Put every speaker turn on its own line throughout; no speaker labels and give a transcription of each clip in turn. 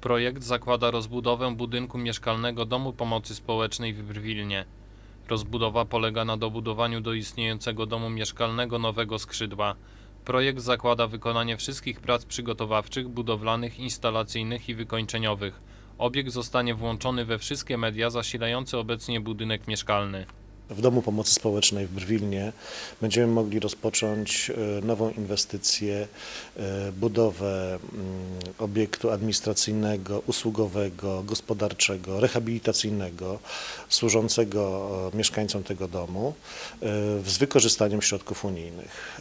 Projekt zakłada rozbudowę budynku mieszkalnego Domu Pomocy Społecznej w Brwilnie. Rozbudowa polega na dobudowaniu do istniejącego domu mieszkalnego nowego skrzydła. Projekt zakłada wykonanie wszystkich prac przygotowawczych, budowlanych, instalacyjnych i wykończeniowych. Obiekt zostanie włączony we wszystkie media zasilające obecnie budynek mieszkalny.
W Domu Pomocy Społecznej w Brwilnie będziemy mogli rozpocząć e, nową inwestycję, e, budowę mm, obiektu administracyjnego, usługowego, gospodarczego, rehabilitacyjnego, służącego e, mieszkańcom tego domu z wykorzystaniem środków unijnych.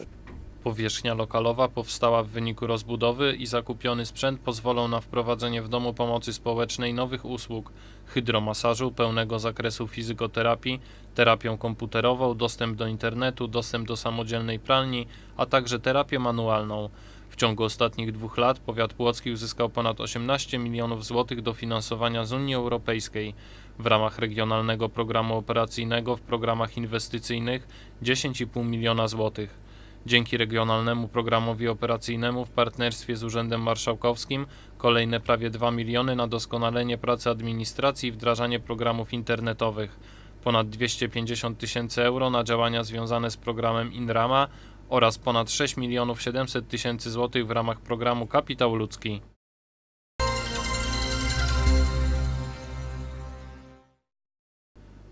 Powierzchnia lokalowa powstała w wyniku rozbudowy i zakupiony sprzęt pozwolą na wprowadzenie w domu pomocy społecznej nowych usług hydromasażu pełnego zakresu fizykoterapii, terapią komputerową, dostęp do internetu, dostęp do samodzielnej pralni, a także terapię manualną. W ciągu ostatnich dwóch lat powiat płocki uzyskał ponad 18 milionów złotych dofinansowania z Unii Europejskiej. W ramach regionalnego programu operacyjnego w programach inwestycyjnych 10,5 miliona złotych. Dzięki regionalnemu programowi operacyjnemu w partnerstwie z Urzędem Marszałkowskim kolejne prawie 2 miliony na doskonalenie pracy administracji i wdrażanie programów internetowych, ponad 250 tysięcy euro na działania związane z programem INRAMA oraz ponad 6 milionów 700 tysięcy złotych w ramach programu Kapitał Ludzki.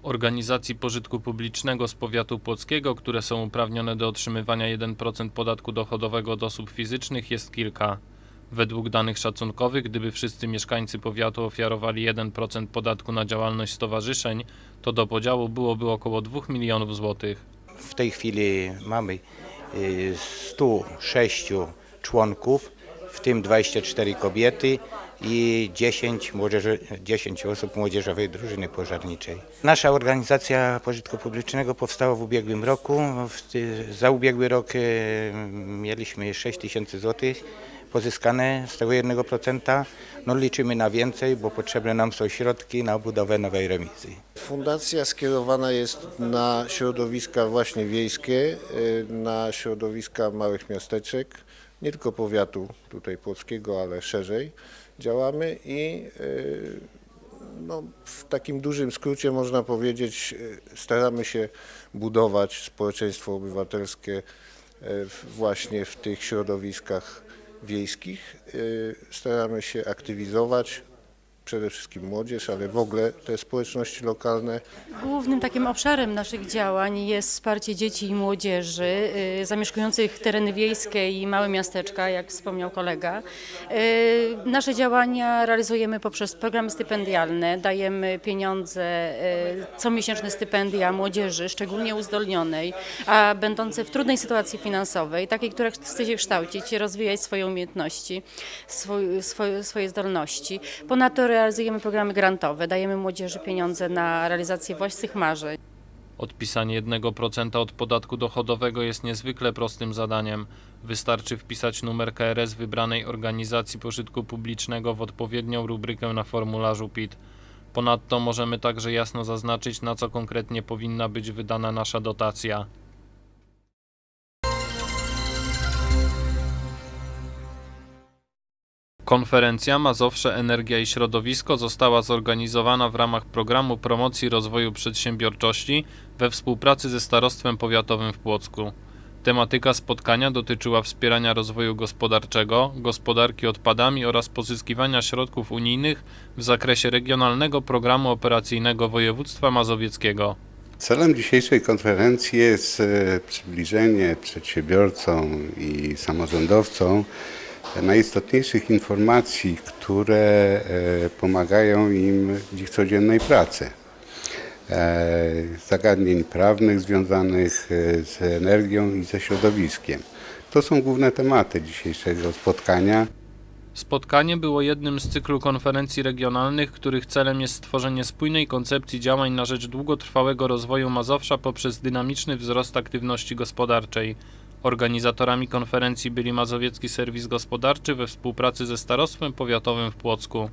Organizacji pożytku publicznego z powiatu płockiego, które są uprawnione do otrzymywania 1% podatku dochodowego od osób fizycznych jest kilka. Według danych szacunkowych, gdyby wszyscy mieszkańcy powiatu ofiarowali 1% podatku na działalność stowarzyszeń, to do podziału byłoby około 2 milionów złotych.
W tej chwili mamy y, 106 członków, w tym 24 kobiety i 10, młodzieży, 10 osób młodzieżowej drużyny pożarniczej. Nasza organizacja pożytku publicznego powstała w ubiegłym roku. Za ubiegły rok y, mieliśmy 6 tysięcy złotych pozyskane z tego 1%. No liczymy na więcej, bo potrzebne nam są środki na budowę nowej remizy.
Fundacja skierowana jest na środowiska właśnie wiejskie, y, na środowiska małych miasteczek, nie tylko powiatu tutaj płockiego, ale szerzej działamy i y, no, w takim dużym skrócie można powiedzieć, y, staramy się budować społeczeństwo obywatelskie y, właśnie w tych środowiskach wiejskich. Staramy się aktywizować przede wszystkim młodzież, ale w ogóle te społeczności lokalne.
Głównym takim obszarem naszych działań jest wsparcie dzieci i młodzieży y, zamieszkujących tereny wiejskie i małe miasteczka, jak wspomniał kolega. Y, Nasze działania realizujemy poprzez programy stypendialne, dajemy pieniądze, y, comiesięczne stypendia młodzieży, szczególnie uzdolnionej, a będącej w trudnej sytuacji finansowej, takiej, która chce się kształcić, rozwijać swoje umiejętności, swój, swoje zdolności. Ponadto realizujemy programy grantowe, dajemy młodzieży pieniądze na realizację własnych marzeń.
Odpisanie 1% od podatku dochodowego jest niezwykle prostym zadaniem. Wystarczy wpisać numer KRS wybranej organizacji pożytku publicznego w odpowiednią rubrykę na formularzu PIT. Ponadto możemy także jasno zaznaczyć, na co konkretnie powinna być wydana nasza dotacja. Konferencja Mazowsze Energia i Środowisko została zorganizowana w ramach programu promocji rozwoju przedsiębiorczości we współpracy ze Starostwem Powiatowym w Płocku. Tematyka spotkania dotyczyła wspierania rozwoju gospodarczego, gospodarki odpadami oraz pozyskiwania środków unijnych w zakresie regionalnego programu operacyjnego województwa mazowieckiego.
Celem dzisiejszej konferencji jest e, przybliżenie przedsiębiorcom i samorządowcom najistotniejszych informacji, które e, pomagają im w ich codziennej pracy. E, Zagadnień prawnych związanych e, z energią i ze środowiskiem. To są główne tematy dzisiejszego spotkania.
Spotkanie było jednym z cyklu konferencji regionalnych, których celem jest stworzenie spójnej koncepcji działań na rzecz długotrwałego rozwoju Mazowsza poprzez dynamiczny wzrost aktywności gospodarczej. Organizatorami konferencji byli Mazowiecki Serwis Gospodarczy we współpracy ze Starostwem Powiatowym w Płocku.